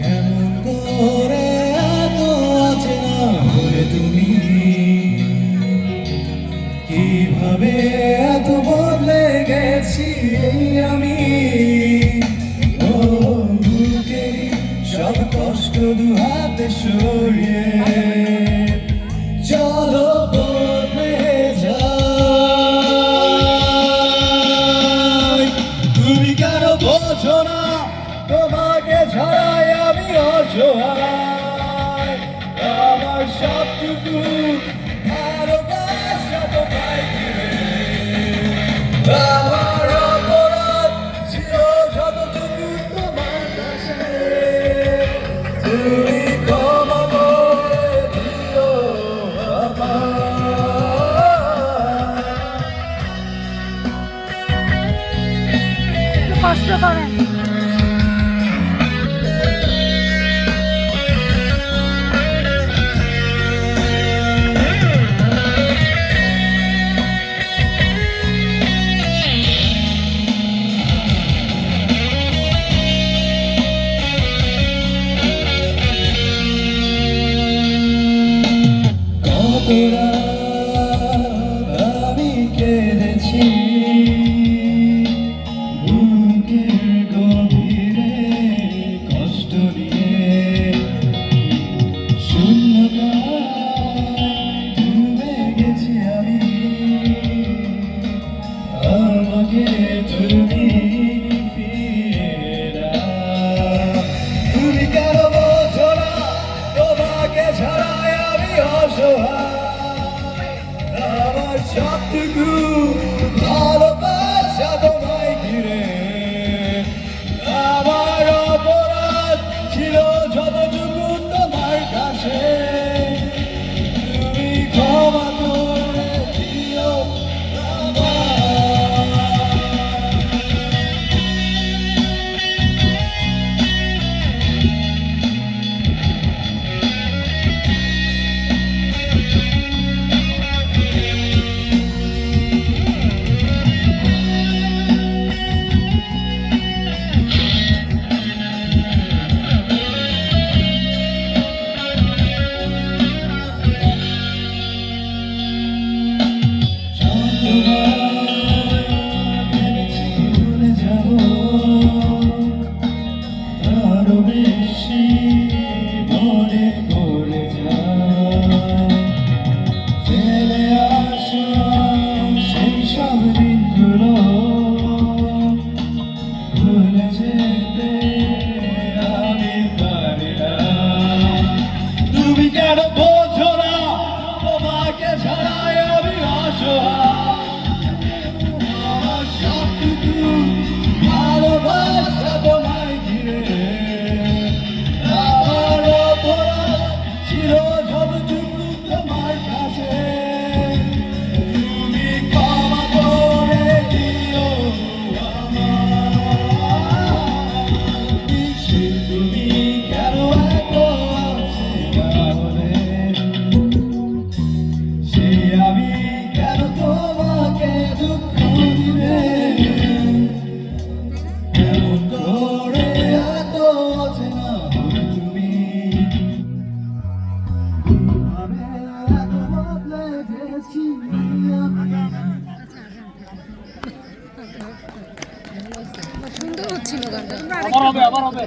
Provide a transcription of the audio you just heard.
কেমন করে এত অচেনা হলে তুমি? কীভাবে এত বদলে গেছি আমি? সব কষ্ট দু হাতে সরিয়ে সোহায় আমার সবটুকু ভালোবাসা তো পাই আমার অপরাধ ছিল যতটুকু তোমার তুমি ক্ষমা করে দিও আমার কষ্ট করেন। But Yaptı gün 是。সুন্দর হচ্ছিল আবার হবে আবার হবে।